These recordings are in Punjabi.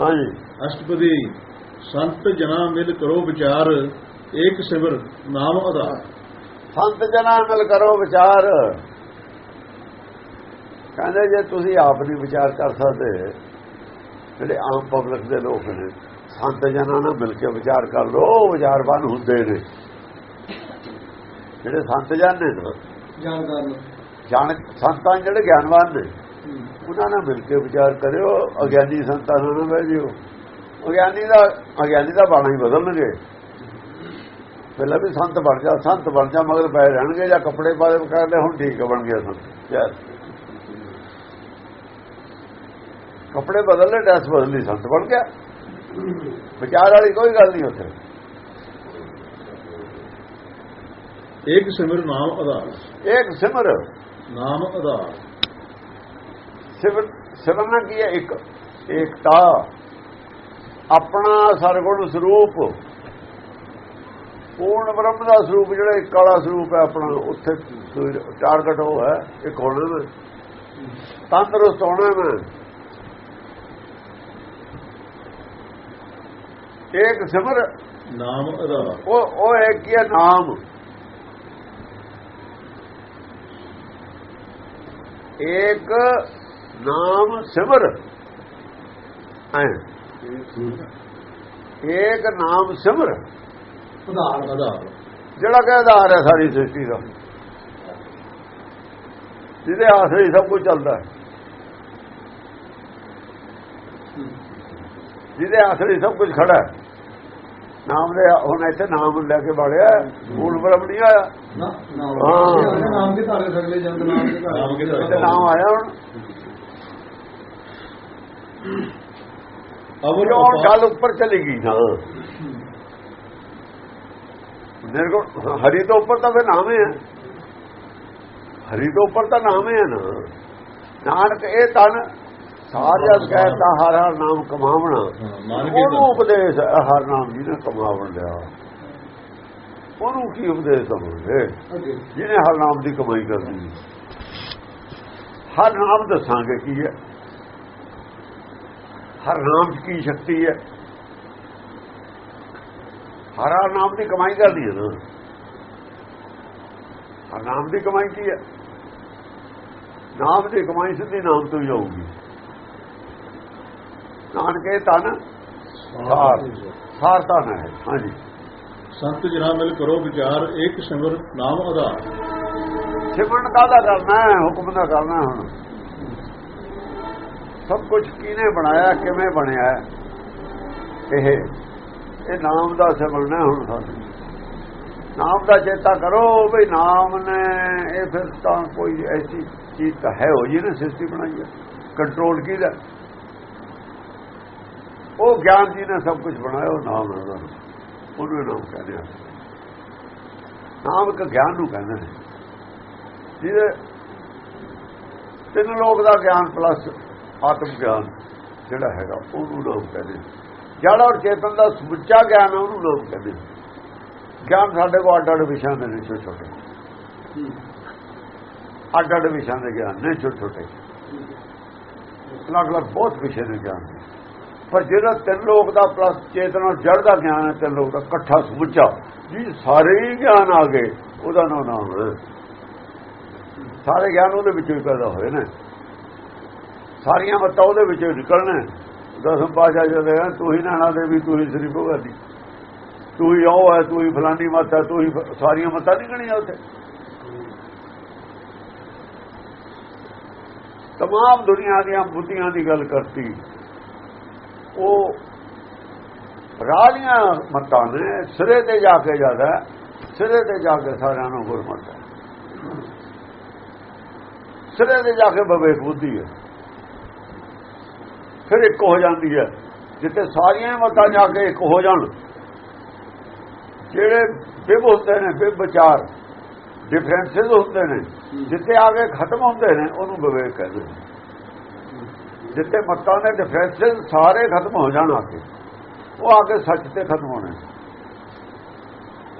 ਹਾਂਜੀ। ਅਸ਼ਟਪਦੀ ਸੰਤ ਜਨਾ ਮਿਲ ਕਰੋ ਵਿਚਾਰ ਏਕ ਸਿਮਰ ਨਾਮ ਆਧਾਰ। ਸੰਤ ਜਨਾਂ ਨਾਲ ਕਰੋ ਵਿਚਾਰ। ਕਹਿੰਦੇ ਜੇ ਤੁਸੀਂ ਆਪ ਨਹੀਂ ਵਿਚਾਰ ਕਰ ਸਕਦੇ ਜਿਹੜੇ ਆਮ ਪਬਲਿਕ ਦੇ ਲੋਕ ਨੇ ਸੰਤ ਜਨਾਂ ਨਾਲ ਮਿਲ ਕੇ ਵਿਚਾਰ ਕਰ ਲੋ ਉਹ ਵਿਚਾਰਵਾਨ ਹੁੰਦੇ ਨੇ। ਜਿਹੜੇ ਸੰਤ ਜਨ ਨੇ ਨਾ, ਜਾਣਕਾਰ ਨੂੰ। ਜਾਣ ਸੰਤਾਂ ਜਿਹੜੇ ਗਿਆਨਵਾਨ ਨੇ ਉਹਨਾਂ ਨਾਲ ਮਿਲ ਕੇ ਵਿਚਾਰ ਕਰਿਓ ਅਗਿਆਨੀ ਸੰਤਾਂ ਨਾਲ ਨਾ ਬਹਿ ਜਿਓ। ਅਗਿਆਨੀ ਦਾ ਅਗਿਆਨੀ ਦਾ ਬਾਣਾ ਹੀ ਬਦਲਣਗੇ ਪਹਿਲਾਂ ਵੀ ਸੰਤ ਬਣ ਜਾ ਸੰਤ ਬਣ ਜਾ ਮਗਰ ਪੈ ਰਹਿਣਗੇ ਜਾਂ ਕੱਪੜੇ ਪਾ ਦੇ ਕਰਦੇ ਹੁਣ ਠੀਕ ਬਣ ਗਿਆ ਸੰਤ। ਯਾਰ। ਕੱਪੜੇ ਬਦਲਨੇ ਡਰੈਸ ਬਦਲੀ ਸੰਤ ਬਣ ਗਿਆ। ਵਿਚਾਰ ਵਾਲੀ ਕੋਈ ਗੱਲ ਨਹੀਂ ਉੱਥੇ। ਏਕ ਸਿਮਰ ਨਾਮ ਆਧਾਰ। ਇੱਕ ਸਿਮਰ। ਨਾਮ ਆਧਾਰ। ਸਿਮਰਨਾ ਕੀ ਹੈ? ਇੱਕ ਏਕਤਾ। ਆਪਣਾ ਸਰਗੁਣ ਸਰੂਪ। ਪੂਰਨ ਬ੍ਰਹਮ ਦਾ ਸਰੂਪ ਜਿਹੜਾ ਇੱਕ ਕਾਲਾ ਸਰੂਪ ਹੈ ਆਪਣਾ ਉੱਥੇ ਟਾਰਗੇਟ ਉਹ ਹੈ ਇੱਕ ਹੋਣਾ ਮੈਂ ਤੰਦਰੁਸਤ ਹੋਣਾ ਮੈਂ। ਇੱਕ ਸਿਮਰ। ਨਾਮ ਆਧਾਰ। ਉਹ ਉਹ ਇੱਕ ਹੀ ਹੈ? ਨਾਮ। ਇੱਕ ਨਾਮ ਸਿਮਰ। ਐ। ਇੱਕ ਨਾਮ ਸਿਮਰ। ਆਧਾਰ ਆਧਾਰ ਜਿਹੜਾ ਕਿ ਆਧਾਰ ਹੈ ਸਾਰੀ ਸ੍ਰਿਸ਼ਟੀ ਦਾ। ਜਿਹਦੇ ਆਸਰੇ ਸਭ ਕੁਝ ਚੱਲਦਾ ਹੈ। ਜਿਹਦੇ ਆਸਰੇ ਸਭ ਕੁਝ ਖੜਾ ਹੈ। ਨਾਮ ਦੇ ਹੁਣ ਇੱਥੇ ਨਾਮ ਲੈ ਕੇ ਬਾੜਿਆ ਮੂਲ ਬ੍ਰਹਮ ਨਹੀਂ ਆਇਆ। ਨਾਮ ਦੇ ਧਾਰੇ ਸਗਲੇ ਜੰਦ ਨਾਮ ਦੇ। ਨਾਮ ਆਇਆ ਹੁਣ। ਅਵਰ ਅਪਾਰ- ਗੱਲ ਉੱਪਰ ਚਲੀ ਗਈ ਨਾ ਮੇਰੇ ਕੋ ਹਰੀ ਤੋਂ ਉੱਪਰ ਤਾਂ ਫਿਰ ਨਾਮ ਹੀ ਹੈ ਹਰੀ ਤੋਂ ਉੱਪਰ ਤਾਂ ਨਾਮ ਹੀ ਹੈ ਨਾ ਨਾਨਕ ਇਹ ਤਨ ਸਾਰਿਆ ਕਹਿਤਾ ਹਰ ਹਰ ਨਾਮ ਕਮਾਵਣਾ ਹਾਂ, ਉਹਨੂੰ ਉਪਦੇਸ਼ ਹੈ, ਹਰ ਨਾਮ ਜਿਹਨੇ ਕਮਾਵਣ ਲਿਆ ਉਹਨੂੰ ਕੀ ਉਪਦੇਸ਼ ਅੱਗੇ ਜਿਹਨੇ ਹਰ ਨਾਮ ਦੀ ਕਮਾਈ ਕਰਨੀ ਹਰ ਨਾਮ ਦੱਸਾਂਗੇ ਕੀ ਹੈ ਹਰ ਨਾਮ ਕੀ ਸ਼ਕਤੀ ਹੈ? ਹਰ ਨਾਮ ਦੀ ਕਮਾਈ ਕਰਦੀ ਹੈ ਨਾ। ਹਰ ਨਾਮ ਦੀ ਕਮਾਈ ਕੀ ਹੈ? ਨਾਮ ਦੀ ਕਮਾਈ ਸਿੱਧੀ ਨਾਮ ਤੋਂ ਹੀ ਆਊਗੀ। ਨਾਨਕੇ ਤਨ ਸਾਰ। ਸਾਰ ਤਨ ਹੈ। ਹਾਂਜੀ। ਸੰਤ ਜਨਾ ਮਿਲ ਕਰੋ ਵਿਚਾਰ ਏਕ ਸਿਮਰ ਨਾਮ ਆਧਾਰ ਸਿਮਰਨ ਕਾਹਦਾ ਕਰਨਾ ਹੁਕਮ ਦਾ ਕਰਨਾ ਹੁਣ। ਸਭ ਕੁਝ ਕਿਹਨੇ ਬਣਾਇਆ, ਕਿਵੇਂ ਬਣਿਆ? ਇਹ ਇਹ ਨਾਮ ਦਾ ਸਿਮਰਨ ਹੈ ਹੁਣ ਸਾਨੂੰ। ਨਾਮ ਦਾ ਚੇਤਾ ਕਰੋ ਵੀ ਨਾਮ ਨੇ, ਇਹ ਫਿਰ ਤਾਂ ਕੋਈ ਐਸੀ ਚੀਜ਼ ਤਾਂ ਹੈ ਹੋ ਜੀ ਨੇ ਸ੍ਰਿਸ਼ਟੀ ਬਣਾਈ ਹੈ। ਕੰਟਰੋਲ ਕੀਦਾ ਉਹ ਗਿਆਨ ਜੀ ਨੇ ਸਭ ਕੁਝ ਬਣਾਇਆ, ਉਹ ਨਾਮ ਹੈ ਉਹਦਾ। ਉਹਨੂੰ ਹੀ ਨਾਮ ਕਹਿੰਦੇ ਆ। ਨਾਮ ਇੱਕ ਗਿਆਨ ਨੂੰ ਕਹਿੰਦੇ ਨੇ। ਜਿਹਦੇ ਤਿੰਨ ਲੋਕ ਦਾ ਗਿਆਨ ਪਲੱਸ ਆਤਮ ਗਿਆਨ ਜਿਹੜਾ ਹੈਗਾ ਉਹਨੂੰ ਨਾਮ ਕਹਿੰਦੇ ਜੜ ਔਰ ਚੇਤਨ ਦਾ ਸਮੁੱਚਾ ਗਿਆਨ ਹੈ, ਉਹਨੂੰ ਨਾਮ ਕਹਿੰਦੇ ਗਿਆਨ ਸਾਡੇ ਕੋਲ ਅੱਡ ਅੱਡ ਵਿਸ਼ਿਆਂ ਦੇ ਨੇ ਛੋਟੇ ਛੋਟੇ ਅੱਡ ਅੱਡ ਵਿਸ਼ਿਆਂ ਦੇ ਗਿਆਨ ਨੇ ਛੋਟੇ ਛੋਟੇ ਅਲੱਗ ਅਲੱਗ ਬਹੁਤ ਵਿਸ਼ੇ ਨੇ ਗਿਆਨ ਦੇ। ਪਰ ਜਿਹੜਾ ਤਿੰਨ ਲੋਕ ਦਾ ਪਲੱਸ ਚੇਤਨ ਔਰ ਜੜ ਦਾ ਗਿਆਨ ਹੈ ਤਿੰਨ ਲੋਕ ਦਾ ਇਕੱਠਾ ਸਮੁੱਚਾ ਜੀ ਸਾਰੇ ਹੀ ਗਿਆਨ ਆ ਗਏ ਉਹਦਾ ਨਾਮ ਨਾਮ ਸਾਰੇ ਗਿਆਨ ਉਹਦੇ ਵਿੱਚੋਂ ਹੀ ਪੈਦਾ ਹੋਏ ਨੇ। ਸਾਰੀਆਂ ਮੱਤਾਂ ਉਹਦੇ ਵਿੱਚੋਂ ਨਿਕਲਣਾ। ਦਸਮ ਪਾਸ਼ਾ ਜਦੋਂ ਹੈ ਤੂੰ ਹੀ ਨਾਣਾ ਦੇਵੀ, ਤੂੰ ਹੀ ਸ੍ਰੀ ਭਗਵਤੀ ਤੂੰ ਹੀ ਉਹ ਹੈ, ਤੂੰ ਹੀ ਫਲਾਨੀ ਮੱਤ ਹੈ, ਤੂੰ ਹੀ ਸਾਰੀਆਂ ਮੱਤਾਂ ਨਿਕਲੀਆਂ ਉੱਥੇ। ਤਮਾਮ ਦੁਨੀਆ ਦੀਆਂ ਬੁੱਧੀਆਂ ਦੀ ਗੱਲ ਕਰਤੀ। ਉਹ ਰਾਲੀਆਂ ਮੱਤਾਂ ਨੇ, ਸਿਰੇ ਤੇ ਜਾ ਕੇ ਜ਼ਿਆਦਾ ਸਿਰੇ ਤੇ ਜਾ ਕੇ ਸਾਰਿਆਂ ਨੂੰ ਗੁਰਮਤ ਹੈ। ਸਿਰੇ ਤੇ ਜਾ ਕੇ ਬਵੇਕ ਬੁੱਧੀ ਹੈ। ਫਿਰ ਇੱਕ ਹੋ ਜਾਂਦੀ ਹੈ ਜਿੱਥੇ ਸਾਰੀਆਂ ਮਤਾਂ ਜਾ ਕੇ ਇੱਕ ਹੋ ਜਾਣ। ਜਿਹੜੇ ਬਿਬ ਹੁੰਦੇ ਨੇ ਬਿਬ ਵਿਚਾਰ ਡਿਫਰੈਂਸਸ ਹੁੰਦੇ ਨੇ ਜਿੱਥੇ ਆ ਕੇ ਖਤਮ ਹੁੰਦੇ ਨੇ ਉਹਨੂੰ ਵਿਵੇਕ ਕਹਿੰਦੇ ਨੇ। ਜਿੱਥੇ ਮਤਾਂ ਦੇ ਡਿਫਰੈਂਸਸ ਸਾਰੇ ਖਤਮ ਹੋ ਜਾਣ ਆ ਕੇ ਉਹ ਆ ਕੇ ਸੱਚ ਤੇ ਖਤਮ ਹੋਣੇ।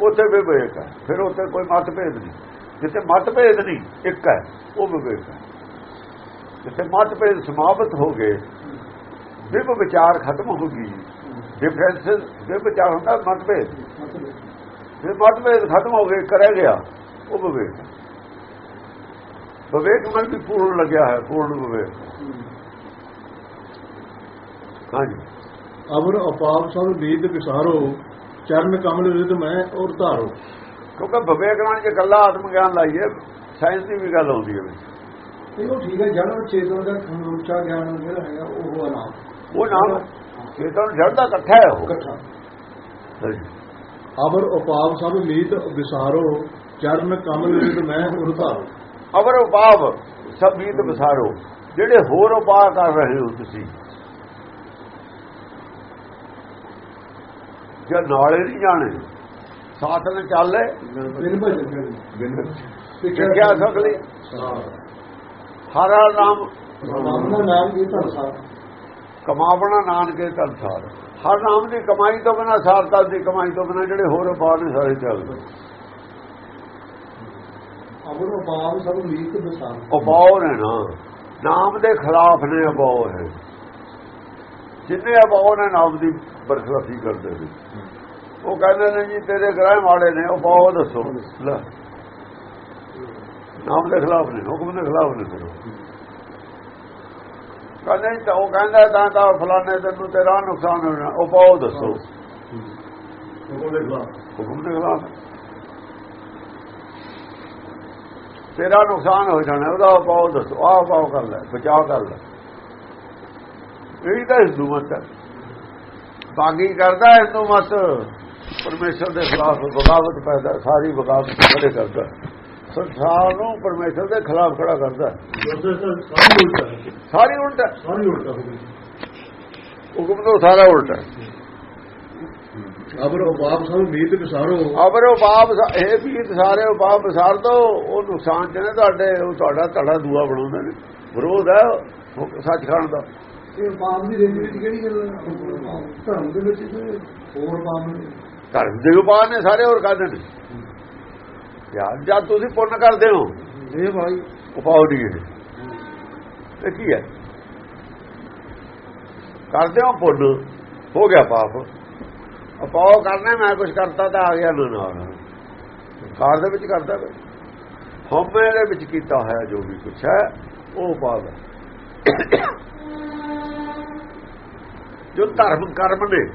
ਉੱਥੇ ਵਿਵੇਕ ਹੈ ਫਿਰ ਉੱਥੇ ਕੋਈ ਮਤਭੇਦ ਨਹੀਂ। ਜਿੱਥੇ ਮਤਭੇਦ ਨਹੀਂ ਇੱਕ ਹੈ ਉਹ ਵਿਵੇਕ ਹੈ। ਜਿੱਥੇ ਮਤਭੇਦ ਸਮਾਪਤ ਹੋ ਗਏ ਵਿਭ ਵਿਚਾਰ ਖਤਮ ਹੋ ਗਈ। ਡਿਫਰੈਂਸਸ ਵਿਭ ਵਿਚਾਰ ਹੁੰਦਾ ਮਤਭੇਦ। ਜੇ ਮਤਭੇਦ ਖਤਮ ਹੋ ਗਏ ਕਰਿਆ ਗਿਆ ਉਹ ਵਿਵੇਕ। ਵਿਵੇਕ ਮਨ ਵੀ ਪੂਰਨ ਲੱਗਿਆ ਹੈ ਪੂਰਨ ਵਿਵੇਕ। ਹਾਂਜੀ। ਅਵਰ ਅਪਾਪ ਸਭ ਨੀਤ ਵਿਸਾਰੋ ਚਰਨ ਕਮਲ ਰਿਦ ਮੈਂ ਔਰ ਧਾਰੋ। ਕਿਉਂਕਿ ਵਿਵੇਕ ਨਾਲ ਜੇ ਗੱਲਾਂ ਆਤਮ ਗਿਆਨ ਲਾਈਏ ਸਾਇੰਸ ਦੀ ਵੀ ਗੱਲ ਆਉਂਦੀ ਹੈ ਵਿੱਚ। ਇਹ ਠੀਕ ਹੈ ਜਨਮ ਚੇਤਨ ਦਾ ਖੰਡੂਚਾ ਗਿਆਨ ਜਿਹੜਾ ਹੈਗਾ ਉਹ ਆ ਨਾਮ ਉਹ ਨਾਮ ਚੇਤਨ ਜੜ ਦਾ ਇਕੱਠਾ ਹੈ ਉਹ। ਇਕੱਠਾ। ਅਵਰ ਉਪਾਪ ਸਭ ਨੀਤ ਵਿਸਾਰੋ ਚਰਨ ਕਮਲ ਰਿਦ ਮੈਂ ਔਰ ਧਾਰੋ ਅਵਰ ਉਪਾਵ ਸਭ ਮੀਤ ਵਿਸਾਰੋ ਜਿਹੜੇ ਹੋਰ ਉਪਾਅ ਕਰ ਰਹੇ ਹੋ ਤੁਸੀਂ। ਜੇ ਨਾਲੇ ਨਹੀਂ ਜਾਣੇ ਸਾਥ ਨਾਲ ਚੱਲੇ ਬਿਨ ਭਜਨ ਸਿੱਖਿਆ ਸਕਲੀ ਹਰ ਨਾਮ। ਨਾਮ ਦਾ ਨਾਮ ਇਹ ਕਮਾਵਣਾ ਨਾਨਕੇ ਧਨਸਾਰ ਹਰ ਨਾਮ ਦੀ ਕਮਾਈ ਤੋਂ ਬਿਨਾ ਸਾਰਤਾ ਦੀ ਕਮਾਈ ਤੋਂ ਬਿਨਾ ਜਿਹੜੇ ਹੋਰ ਉਪਾਅ ਨੇ ਸਾਰੇ ਚੱਲਦੇ ਅਵਰ ਉਪਾਵ ਸਭ ਨੀਤ ਵਿਸਾਰ ਉਪਾਅ ਨੇ ਨਾ। ਨਾਮ ਦੇ ਖਿਲਾਫ ਨੇ ਉਪਾਅ ਹੈ ਜਿੰਨੇ ਉਪਾਅ ਨੇ ਨਾਮ ਦੀ ਬਰਖਲਾਫੀ ਕਰਦੇ ਨੇ। ਉਹ ਕਹਿੰਦੇ ਨੇ ਜੀ ਤੇਰੇ ਗ੍ਰਹਿ ਮਾੜੇ ਨੇ ਉਪਾਅ ਦੱਸੋ। ਨਾਮ ਦੇ ਖਿਲਾਫ ਨੇ ਹੁਕਮ ਦੇ ਖਿਲਾਫ ਨੇ ਉਹ। ਕਹਿੰਦੇ ਤਾਂ ਉਹ ਕਹਿੰਦਾ ਤਾਂ ਤਾਂ ਫਲਾਣੇ ਤੈਨੂੰ ਤੇਰਾ ਨੁਕਸਾਨ ਹੋਣਾ। ਉਪਾਅ ਦੱਸੋ। ਉਹਦੇ ਖਿਲਾਫ। ਹੁਕਮ ਦੇ ਖਿਲਾਫ। ਤੇਰਾ ਨੁਕਸਾਨ ਹੋ ਜਾਣਾ ਉਹਦਾ ਉਪਾਅ ਦੱਸੋ। ਆਹ ਉਪਾਅ ਕਰ ਲੈ ਬਚਾਅ ਕਰ ਲੈ ਇਹ ਤਾਂ ਹਿੰਦੂ ਮਤ ਹੈ। ਬਾਗੀ ਕਰਦਾ ਹਿੰਦੂ ਮਤ। ਪਰਮੇਸ਼ਰ ਦੇ ਖਿਲਾਫ ਬਗਾਵਤ ਪੈਦਾ ਸਾਰੀ ਬਗਾਵਤ ਖੜੇ ਕਰਦਾ। ਸੰਸਾਰ ਨੂੰ ਪਰਮੇਸ਼ਰ ਦੇ ਖਿਲਾਫ ਖੜਾ ਕਰਦਾ ਸਾਰੀ ਉਲਟਾ ਹੈ। ਸਾਰੀ ਉਲਟਾ ਸਾਰੀ ਉਲਟਾ ਹੋ ਗਈ। ਹੁਕਮ ਤੋਂ ਸਾਰਾ ਉਲਟਾ ਅਵਰ ਉਪਾਪ ਸਭ ਨੀਤ ਵਿਸਾਰੋ। ਅਬਰ ਉਪਾਪ ਇਹ ਵੀ ਸਾਰੇ ਉਪਾਪ ਵਿਸਾਰ ਦੋ। ਉਹ ਨੁਕਸਾਨ ਚ ਨੇ ਤੁਹਾਡੇ ਉਹ ਤੁਹਾਡਾ ਧੜਾ ਦੂਆ ਬਣਾਉਂਦੇ ਨੇ। ਵਿਰੋਧ ਹੈ ਉਹ ਸੱਚਖੰਡ ਦਾ। ਇਹ ਪਾਪ ਦੀ ਰੇਂਜ ਵਿੱਚ ਕਿਹੜੀ ਗੱਲ ਹੈ? ਧਰਮ ਦੇ ਵਿੱਚ ਹੋਰ ਪਾਪ ਨੇ ਧਰਮ ਦੇ ਉਪਾਅ ਨੇ ਸਾਰੇ ਹੋਰ ਕਾਹਦੇ ਨੇ? ਯਾਰ ਜਦ ਤੁਸੀਂ ਪੁੰਨ ਕਰਦੇ ਹੋ। ਇਹ ਭਾਈ। ਉਪਾਅ ਦੀ ਇਹ। ਇਹ ਕੀ ਹੈ? ਕਰਦੇ ਹੋ ਪੁੰਨ। ਹੋ ਗਿਆ ਪਾਪ। ਉਪਾਅ ਕਰਨੇ ਮੈਂ ਕੁਝ ਕਰਤਾ ਤਾਂ ਆ ਗਿਆ ਨਾ ਨਾਲ। ਕਾਰ ਦੇ ਵਿੱਚ ਕਰਦਾ ਵੇ। ਹਉਮੈ ਦੇ ਵਿੱਚ ਕੀਤਾ ਹੋਇਆ ਜੋ ਵੀ ਕੁਛ ਹੈ ਉਹ ਉਪਾਅ ਹੈ। ਜੋ ਧਰਮ ਕਰਮ ਨੇ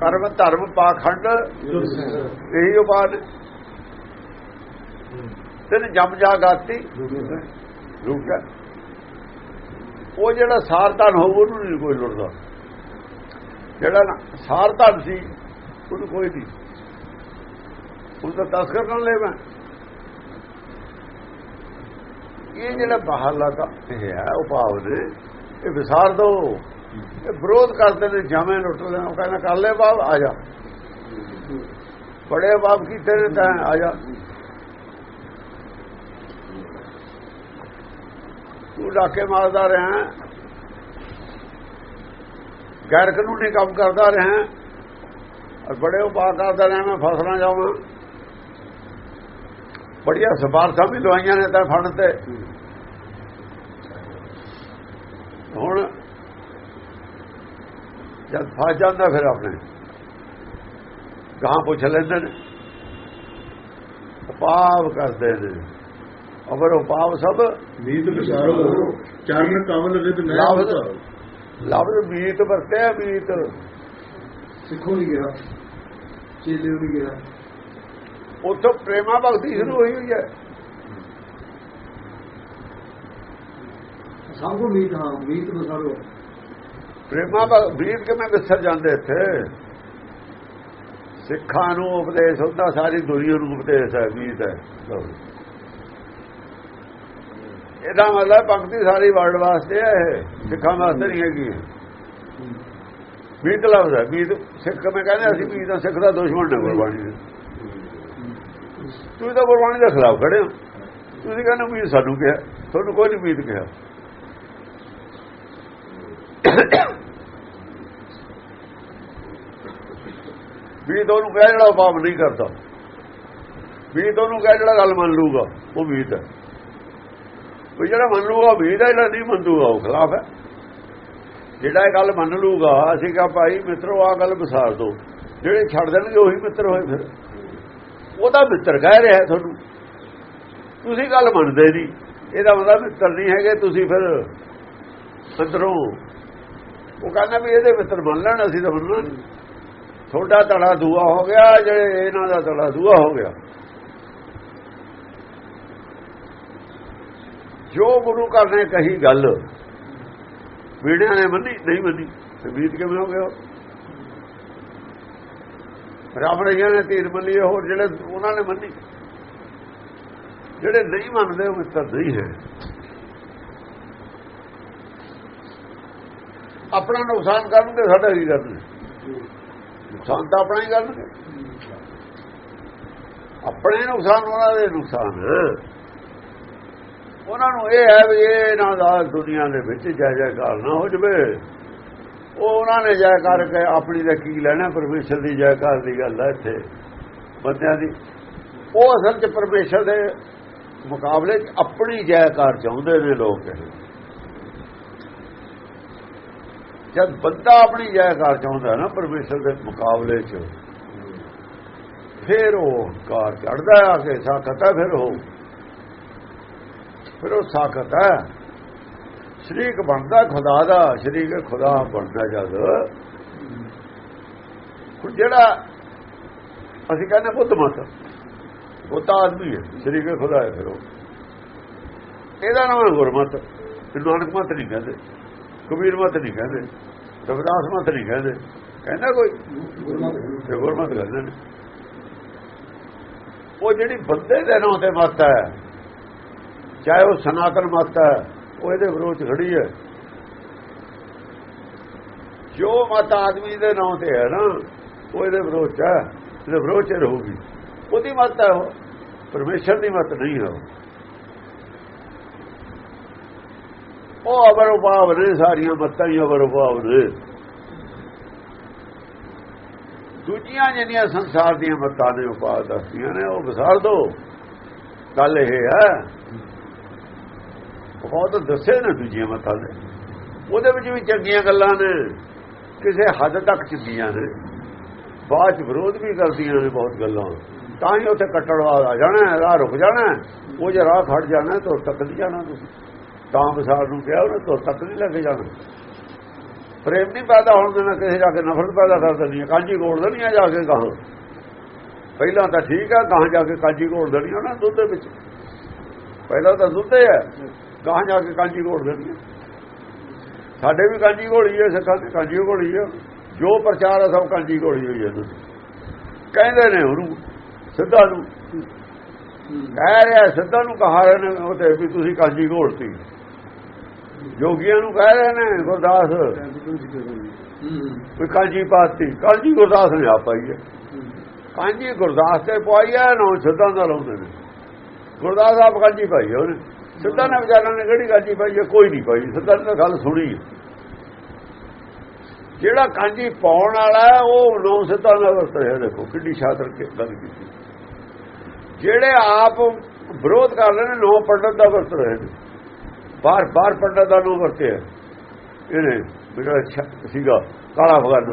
ਕਰਮ ਧਰਮ ਪਾਖੰਡ ਇਹੀ ਉਪਾਅ ਨੇ। ਤਿੰਨ ਜਮ ਜਾ ਗਾਤੀ। ਉਹ ਜਿਹੜਾ ਸਾਰਧਨ ਹੋਊ, ਉਹਨੂੰ ਨਹੀਂ ਕੋਈ ਲੁੱਟਦਾ ਜਿਹੜਾ ਨਾ ਸਾਰਧਨ ਸੀ, ਉਹਨੂੰ ਕੋਈ ਨਹੀਂ ਉਹ ਤਾਂ ਤਸਕਰ ਨਾਲ ਲੈਵਾ ਇਹ ਜਿਹੜਾ ਬਾਹਰਲਾ ਦਾ ਇਹ ਹੈ ਉਪਾਅ ਨੇ। ਇਹ ਵਿਸਾਰ ਦੋ। ਇਹ ਵਿਰੋਧ ਕਰਦੇ ਨੇ, ਜਮੇ ਲੁੱਟਦੇ ਨੇ ਉਹ ਕਹਿੰਦਾ, ਕਰ ਲੈ ਬਾਬ ਆ ਜਾ। ਬੜੇ ਬਾਪ ਕੀ ਤੇਰੇ ਤਾਂ ਆ ਜਾ। ਤੂੰ ਡਾਕੇ ਮਾਰਦਾ ਰਿਹਾ ਗੈਰ ਕਾਨੂੰਨੀ ਕੰਮ ਕਰਦਾ ਰਿਹਾ ਔਰ ਬੜੇ ਉਪਾਅ ਕਰਦਾ ਰਿਹਾ ਮੈਂ ਫਸਣਾ ਜਾਵਾਂ। ਬੜੀਆਂ ਸਵਾਰਥਾਂ ਵੀ ਦਵਾਈਆਂ ਨੇ ਤਾਂ ਫੜ ਤੇ। ਹੁਣ ਜਦ ਫਸ ਜਾਂਦਾ ਫਿਰ ਆਪਣੇ। ਗਾਂ ਪੁੱਛ ਲੈਂਦੇ ਨੇ। ਉਪਾਅ ਕਰਦੇ ਨੇ। ਫਿਰ ਉਹ ਪਾਪ ਸਭ ਨੀਤ ਵਿਸਾਰੋ ਚਰਨ ਕਮਲ ਰਿਦ ਮੈਂ ਲਫ਼ਜ਼ ਮੀਤ ਵਰਤਿਆ ਮੀਤ। ਸਿੱਖੋ ਨਹੀਂ ਗਿਆ ਚੇਲੇ ਨਹੀਂ ਗਿਆ। ਉੱਥੋਂ ਪ੍ਰੇਮਾ ਭਗਤੀ ਸ਼ੁਰੂ ਹੋਈ ਹੋਈ ਹੈ। ਸਭ ਮੀਤ ਹਾਂ ਮੀਤ ਬਸਾਰੋ ਪ੍ਰੇਮਾ ਮੀਤ ਕਿਵੇਂ ਵਿਸਰ ਜਾਂਦੇ ਇੱਥੇ? ਸਿੱਖਾਂ ਨੂੰ ਉਪਦੇਸ਼ ਹੁੰਦਾ ਸਾਰੀ ਦੁਨੀਆ ਨੂੰ ਉਪਦੇਸ਼ ਹੈ ਮੀਤ ਹੈ। ਲਓ। ਇਹਦਾ ਮਤਲਬ ਭਗਤੀ ਸਾਰੀ ਵਰਲਡ ਵਾਸਤੇ ਹੈ ਇਹ, ਸਿੱਖਾਂ ਵਾਸਤੇ ਨਹੀਂ ਹੈਗੀ ਮੀਤ ਲਫ਼ਜ਼ ਹੈ ਮੀਤ ਸਿੱਖ, ਮੈਂ ਕਹਿੰਦੇ ਅਸੀਂ ਮੀਤ ਦਾ ਸਿੱਖ ਦਾ ਦੁਸ਼ਮਣ ਨੇ ਗੁਰਬਾਣੀ ਦੇ। ਤੁਸੀਂ ਤਾਂ ਗੁਰਬਾਣੀ ਦੇ ਖਿਲਾਫ ਖੜੇ ਹੋ। ਤੁਸੀਂ ਕਹਿੰਦੇ ਮੀਤ ਸਾਨੂੰ ਕਿਹਾ, ਤੁਹਾਨੂੰ ਕੋਈ ਨਹੀਂ ਬੀਤ ਕਿਹਾ। ਵੀ ਤੁਹਾਨੂੰ ਕਹਿ ਜਿਹੜਾ ਪਾਪ ਨਹੀਂ ਕਰਦਾ। ਵੀ ਤੁਹਾਨੂੰ ਕਹਿ ਜਿਹੜਾ ਗੱਲ ਮੰਨ ਲੂਗਾ ਉਹ ਮੀਤ ਹੈ। ਉਹ ਜਿਹੜਾ ਮੰਨ ਲੂਗਾ ਉਹ ਹੈ ਜਿਹੜਾ ਨਹੀਂ ਮੰਨੂਗਾ, ਉਹ ਖਿਲਾਫ ਹੈ। ਜਿਹੜਾ ਇਹ ਗੱਲ ਮੰਨ ਲੂਗਾ ਅਸੀਂ ਕਹਾਂ, ਭਾਈ, ਮਿੱਤਰੋ ਆ ਗੱਲ ਵਿਸਾਰ ਦੋ ਜਿਹੜੇ ਛੱਡ ਦੇਣਗੇ, ਉਹੀ ਮਿੱਤਰ ਹੋਏ ਫਿਰ। ਉਹਦਾ ਮਿੱਤਰ ਕਹਿ ਰਿਹਾ ਤੁਹਾਨੂੰ। ਤੁਸੀਂ ਗੱਲ ਮੰਨਦੇ ਨਹੀਂ। ਇਹਦਾ ਮਤਲਬ ਮਿੱਤਰ ਨਹੀਂ ਹੈਗੇ, ਤੁਸੀਂ ਫਿਰ ਅੰਦਰੋਂ ਉਹ ਕਹਿੰਦਾ ਵੀ ਇਹਦੇ ਮਿੱਤਰ ਮੰਨ ਲੈਣ, ਅਸੀਂ ਤਾਂ ਮੰਨਣਾ ਨਹੀਂ ਤੁਹਾਡਾ ਤੜਾ ਦੂਆ ਹੋ ਗਿਆ, ਜਿਹੜੇ ਇਹਨਾਂ ਦਾ ਤੜਾ ਦੂਆ ਹੋ ਗਿਆ। ਜੋ ਗੁਰੂ ਘਰ ਨੇ ਕਹੀ ਗੱਲ ਵੀੜਿਆਂ ਨੇ ਮੰਨੀ, ਨਹੀਂ ਮੰਨੀ, ਤੇ ਵੀਤ ਕਿਵੇਂ ਹੋ ਗਿਆ ਰੱਬ ਜੀ ਨੇ ਤੀਰ ਮੰਨੀ ਹੋਰ ਜਿਹੜੇ ਉਹਨਾਂ ਨੇ ਮੰਨੀ। ਜਿਹੜੇ ਨਹੀਂ ਮੰਨਦੇ, ਉਹ ਮਿੱਤਰ ਨਹੀਂ ਹੈ। ਆਪਣਾ ਨੁਕਸਾਨ ਕਰਨਗੇ, ਸਾਡਾ ਹੀ ਕਰਨਗੇ? ਨੁਕਸਾਨ ਤਾਂ ਆਪਣਾ ਹੀ ਕਰਨਗੇ। ਆਪਣੇ ਨੁਕਸਾਨ, ਉਹਨਾਂ ਦੇ ਨੁਕਸਾਨ। ਉਹਨਾਂ ਨੂੰ ਇਹ ਹੈ ਵੀ ਇਹਨਾਂ ਦਾ ਦੁਨੀਆ ਦੇ ਵਿੱਚ ਜੈ ਜੈਕਾਰ ਨਾ ਹੋ ਜਵੇ। ਉਹ ਉਹਨਾਂ ਨੇ ਜੈਕਾਰ ਕੇ ਆਪਣੀ ਦਾ ਕੀ ਲੈਣਾ, ਪਰਮੇਸ਼ਰ ਦੀ ਜੈਕਾਰ ਦੀ ਗੱਲ ਹੈ ਇੱਥੇ। ਬੰਦਿਆਂ ਦੀ। ਉਹ ਅਸਲ 'ਚ ਪਰਮੇਸ਼ਰ ਦੇ ਮੁਕਾਬਲੇ 'ਚ ਆਪਣੀ ਜੈਕਾਰ ਚਾਹੁੰਦੇ ਨੇ ਲੋਕ ਜਦ ਬੰਦਾ ਆਪਣੀ ਜੈਕਾਰ ਚਾਹੁੰਦਾ ਨਾ ਪਰਮੇਸ਼ਰ ਦੇ ਮੁਕਾਬਲੇ 'ਚ, ਫਿਰ ਉਹ ਕਾਰ ਚੜਦਾ ਆ ਕੇ ਸਾਖਤ ਫਿਰ ਉਹ ਫਿਰ ਉਹ ਸਾਖਤ ਹੈ। ਸ਼ਰੀਕ ਬਣਦਾ ਖੁਦਾ ਦਾ ਸ਼ਰੀਕ ਖੁਦਾ ਬਣਦਾ ਜਦ। ਹੁਣ ਜਿਹੜਾ ਅਸੀਂ ਕਹਿੰਦੇ ਬੁੱਧ ਮਤ ਬੁੱਧ ਆਦਮੀ ਹੈ ਸ਼ਰੀਕ ਖੁਦਾ ਹੈ ਫਿਰ ਉਹ। ਇਹਦਾ ਨਾਮ ਹੈ ਗੁਰਮਤ ਨਾਨਕ ਮਤ ਨਹੀਂ ਕਹਿੰਦੇ ਕਬੀਰ ਮਤ ਨਹੀਂ ਕਹਿੰਦੇ ਰਵਿਦਾਸ ਮਤ ਨਹੀਂ ਕਹਿੰਦੇ। ਕਹਿੰਦਾ ਕੋਈ? ਤੇ ਗੁਰਮਤ ਕਹਿੰਦੇ ਨੇ। ਉਹ ਜਿਹੜੀ ਬੰਦੇ ਦੇ ਨਾਂ ਤੇ ਮਤ ਹੈ ਚਾਹੇ ਉਹ ਸਨਾਤਨ ਮਤ ਹੈ, ਉਹ ਇਹਦੇ ਵਿਰੋਧ ਖੜੀ ਹੈ। ਜੋ ਮਤ ਆਦਮੀ ਦੇ ਨਾਂ ਤੇ ਹੈ ਨਾ, ਉਹ ਇਹਦੇ ਵਿਰੋਧ ਹੈ, ਇਹਦੇ ਵਿਰੋਧ ਚ ਰਹੂਗੀ। ਉਹਦੀ ਮਤ ਹੈ ਉਹ, ਪਰਮੇਸ਼ਰ ਦੀ ਮਤ ਨਹੀਂ ਹੈ ਉਹ। ਅਵਰ ਉਪਾਵ ਨੇ, ਸਾਰੀਆਂ ਮੱਤਾਂ ਹੀ ਅਵਰ ਉਪਾਵ ਨੇ। ਦੂਜੀਆਂ ਜਿਹੜੀਆਂ ਸੰਸਾਰ ਦੀਆਂ ਮੱਤਾਂ ਨੇ, ਉਪਾਅ ਦੱਸਦੀਆਂ ਨੇ, ਉਹ ਵਿਸਾਰ ਦੋ। ਗੱਲ ਇਹ ਹੈ ਬਹੁਤ ਦੱਸੇ ਨੇ ਦੂਜੀਆਂ ਮਤਾਂ ਦੇ ਉਹਦੇ ਵਿੱਚ ਵੀ ਚੰਗੀਆਂ ਗੱਲਾਂ ਨੇ। ਕਿਸੇ ਹੱਦ ਤੱਕ ਚੰਗੀਆਂ ਨੇ। ਬਾਅਦ ਚ ਵਿਰੋਧ ਵੀ ਕਰਦੀਆਂ ਨੇ ਬਹੁਤ ਗੱਲਾਂ। ਤਾਂ ਹੀ ਉੱਥੇ ਕੱਟੜਵਾਦ ਆ ਜਾਣਾ, ਰਾਹ ਰੁਕ ਜਾਣਾ। ਉਹ ਜੇ ਰਾਹ ਖੜ ਜਾਣਾ ਤਾਂ ਤੱਕ ਨਹੀਂ ਜਾਣਾ ਤੁਸੀਂ ਤਾਂ ਵਿਸਾਰ ਨੂੰ ਕਿਹਾ ਉਹਨੇ ਤੋਂ ਤੱਕ ਨਹੀਂ ਲੱਗ ਜਾਣਾ। ਪ੍ਰੇਮ ਨਹੀਂ ਪੈਦਾ ਹੋਣ ਦੇਣਾ, ਕਿਸੇ ਜਾ ਕੇ ਨਫ਼ਰਤ ਪੈਦਾ ਕਰ ਦੇਣੀ ਹੈ ਕਾਂਜੀ ਘੋੜ ਦੇਣੀ ਜਾ ਕੇ ਕਹਾਂ ਪਹਿਲਾਂ ਤਾਂ ਠੀਕ ਹੈ ਕਹਾਂ ਜਾ ਕੇ ਕਾਂਜੀ ਘੋੜ ਦੇਣੀ ਉਹਨਾਂ ਦੁੱਧ ਵਿੱਚ। ਪਹਿਲਾਂ ਤਾਂ ਦੁੱਧ ਹੈ ਕਹਾਂ ਜਾ ਕੇ ਕਾਂਜੀ ਘੋੜ ਦੇਣੀ ਸਾਡੇ ਵੀ ਕਾਂਜੀ ਘੋੜੀ ਹੈ ਸਿੱਖਾਂ ਦੀ ਕਾਂਜੀ ਘੋੜੀ ਹੈ ਜੋ ਪ੍ਰਚਾਰ ਹੈ ਸਭ ਕਾਂਜੀ ਘੋੜੀ ਹੋਈ ਹੈ ਤੁਸੀਂ ਕਹਿੰਦੇ ਨੇ ਉਹਨੂੰ, ਸਿੱਧਾ ਨੂੰ। ਕਹਿ ਰਿਹਾ, ਸਿੱਧਾ ਨੂੰ ਕਹਾ ਰਹੇ ਨੇ ਉਹ ਤੇ ਵੀ ਤੁਸੀਂ ਕਾਂਜੀ ਘੋੜਤੀ। ਜੋਗੀਆਂ ਨੂੰ ਕਹਿ ਰਹੇ ਨੇ, ਗੁਰਦਾਸ। ਵੀ ਕਾਂਜੀ ਪਾਤੀ। ਕਾਂਜੀ ਗੁਰਦਾਸ ਨੇ ਆਪ ਪਾਈ ਹੈ ਕਾਂਜੀ ਗੁਰਦਾਸ ਤੇ ਪਾਈ ਹੈ ਨਾ ਸਿੱਧਾ ਦਾ ਲਾਉਂਦੇ ਨੇ। ਗੁਰਦਾਸ ਆਪ ਕਾਂਜੀ ਪਾਈ ਹੈ ਉਹਨੇ। ਸਿੱਧਾ ਨੇ ਵਿਚਾਰਾਂ ਨੇ ਕਿਹੜੀ ਕਾਂਜੀ ਪਾਈ ਹੈ? ਕੋਈ ਨਹੀਂ ਪਾਈ। ਸਿੱਧਾ ਨੇ ਗੱਲ ਸੁਣੀ ਜਿਹੜਾ ਕਾਂਜੀ ਪਾਉਣ ਵਾਲਾ ਹੈ, ਉਹ ਨੌ ਸਿੱਧਾ ਨਾਲ ਵਰਤ ਰਿਹਾ ਦੇਖੋ, ਕਿੱਡੀ ਸ਼ਾਤਰ ਗੱਲ ਕੀਤੀ। ਜਿਹੜੇ ਆਪ ਵਿਰੋਧ ਕਰ ਰਹੇ ਨੇ, ਨੌ ਪੰਡਤ ਦਾ ਵਰਤ ਰਹੇ ਨੇ। ਬਾਰ ਬਾਰ ਪੰਡਤ ਦਾ ਨੂੰ ਵਰਤਿਆ ਇਹਨੇ ਜਿਹੜਾ ਸੀਗਾ, ਕਾਲਾ ਫਗਾਨ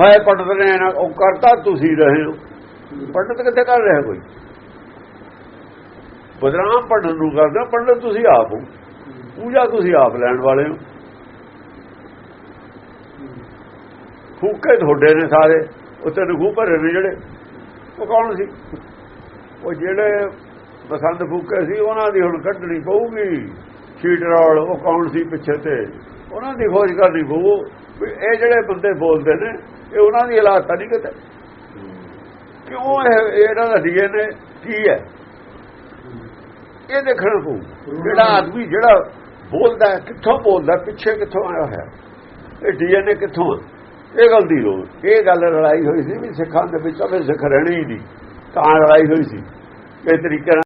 ਹਾਏ, ਪੰਡਤ ਨੇ ਨਾ ਉਹ ਕਰਤਾ, ਤੁਸੀਂ ਰਹੇ ਹੋ। ਪੰਡਤ ਕਿੱਥੇ ਕਰ ਰਿਹਾ ਕੋਈ? ਬਦਨਾਮ ਪੰਡਤ ਨੂੰ ਕਰਦਾ ਪੰਡਤ ਤੁਸੀਂ ਆਪ ਹੋ। ਪੂਜਾ ਤੁਸੀਂ ਆਪ ਲੈਣ ਵਾਲੇ ਹੋ। ਫੂਕੇ ਤੁਹਾਡੇ ਨੇ ਸਾਰੇ ਉੱਤੇ ਨਗੂ ਭਰੇ ਨੇ ਜਿਹੜੇ। ਉਹ ਕੌਣ ਸੀ? ਉਹ ਜਿਹੜੇ ਬਸੰਤ ਫੂਕੇ ਸੀ, ਉਹਨਾਂ ਦੀ ਹੁਣ ਕੱਢਣੀ ਪਊਗੀ। ਸ਼ੀਟ ਰੌਲ ਉਹ ਕੌਣ ਸੀ ਪਿੱਛੇ ਤੇ? ਉਹਨਾਂ ਦੀ ਖੋਜ ਕਰਨੀ ਪਊ। ਵੀ ਇਹ ਜਿਹੜੇ ਬੰਦੇ ਬੋਲਦੇ ਨੇ, ਇਹ ਉਹਨਾਂ ਦੀ ਹਾਲਾਤ ਤਾਂ ਨਹੀਂ ਕਿਤੇ। ਕਿਉਂ ਇਹ ਇਹਨਾਂ ਦਾ ਡੀਐਨਏ ਕੀ ਹੈ? ਇਹ ਦੇਖਣਾ ਪਊ ਜਿਹੜਾ ਆਦਮੀ ਜਿਹੜਾ ਬੋਲਦਾ ਕਿੱਥੋਂ ਬੋਲਦਾ ਪਿੱਛੇ ਕਿੱਥੋਂ ਆਇਆ ਹੋਇਆ ਇਹ ਡੀਐਨਏ ਕਿੱਥੋਂ ਇਹ ਗੱਲ ਦੀ ਲੋੜ। ਇਹ ਗੱਲ ਲੜਾਈ ਹੋਈ ਸੀ ਵੀ ਸਿੱਖਾਂ ਦੇ ਵਿੱਚ ਅਵੇ ਸਿੱਖ ਰਹਿਣੀ ਹੀ ਤਾਂ ਲੜਾਈ ਹੋਈ ਸੀ। ਇਸ ਤਰੀਕੇ ਨਾਲ